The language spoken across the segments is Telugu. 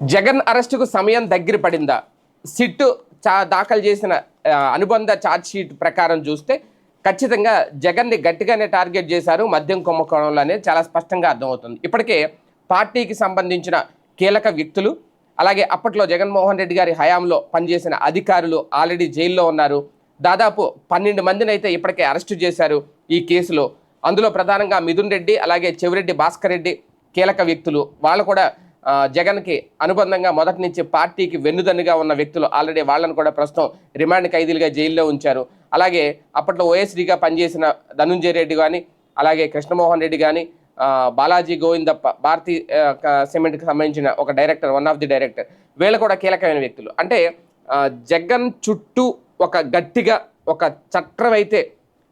జగన్ అరెస్టుకు సమయం దగ్గర పడిందా? సిట్ చా దాఖలు చేసిన అనుబంధ ఛార్జ్ షీట్ ప్రకారం చూస్తే ఖచ్చితంగా జగన్ని గట్టిగానే టార్గెట్ చేశారు మద్యం కుంభకోణంలో అనేది చాలా స్పష్టంగా అర్థమవుతుంది. ఇప్పటికే పార్టీకి సంబంధించిన కీలక వ్యక్తులు అలాగే అప్పట్లో జగన్మోహన్ రెడ్డి గారి హయాంలో పనిచేసిన అధికారులు ఆల్రెడీ జైల్లో ఉన్నారు. దాదాపు పన్నెండు మందిని అయితే ఇప్పటికే అరెస్టు చేశారు ఈ కేసులో. అందులో ప్రధానంగా మిథున్ రెడ్డి అలాగే చెవిరెడ్డి భాస్కర్ రెడ్డి కీలక వ్యక్తులు. వాళ్ళు కూడా జగన్కి అనుబంధంగా మొదటి నుంచి పార్టీకి వెన్నుదన్నుగా ఉన్న వ్యక్తులు ఆల్రెడీ వాళ్ళని కూడా ప్రస్తుతం రిమాండ్ ఖైదీలుగా జైల్లో ఉంచారు. అలాగే అప్పట్లో ఓఎస్డీగా పనిచేసిన ధనుంజయ రెడ్డి కానీ అలాగే కృష్ణమోహన్ రెడ్డి కానీ బాలాజీ గోవిందప్ప భారతీ సిమెంట్కి సంబంధించిన ఒక director one of the director వీళ్ళు కూడా కీలకమైన వ్యక్తులు. అంటే జగన్ చుట్టూ ఒక గట్టిగా ఒక చట్రం అయితే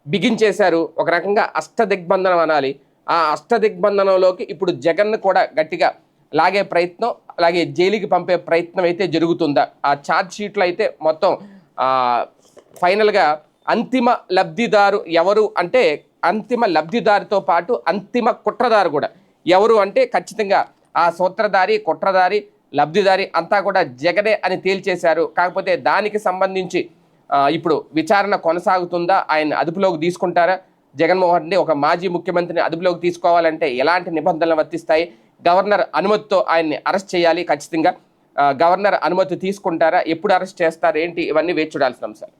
బిగించేశారు. ఒక రకంగా అష్టదిగ్బంధనం అనాలి. ఆ అష్టదిగ్బంధనంలోకి ఇప్పుడు జగన్ కూడా గట్టిగా లాగే ప్రయత్నం అలాగే జైలుకి పంపే ప్రయత్నం అయితే జరుగుతుందా? ఆ ఛార్జ్ షీట్లో అయితే మొత్తం ఫైనల్గా అంతిమ లబ్ధిదారు ఎవరు అంటే అంతిమ లబ్ధిదారితో పాటు అంతిమ కుట్రదారు కూడా. ఎవరు అంటే ఖచ్చితంగా ఆ సూత్రధారి కుట్రదారి లబ్ధిదారి అంతా కూడా జగనే అని తేల్చేశారు. కాకపోతే దానికి సంబంధించి ఇప్పుడు విచారణ కొనసాగుతుందా? ఆయన అదుపులోకి తీసుకుంటారా? జగన్మోహన్ రెడ్డి ఒక మాజీ ముఖ్యమంత్రిని అదుపులోకి తీసుకోవాలంటే ఎలాంటి నిబంధనలు వర్తిస్తాయి? గవర్నర్ అనుమతితో ఆయన్ని అరెస్ట్ చేయాలి ఖచ్చితంగా. గవర్నర్ అనుమతి తీసుకుంటారా? ఎప్పుడు అరెస్ట్ చేస్తారు? ఏంటి? ఇవన్నీ వేచి చూడాల్సిన అంశాలు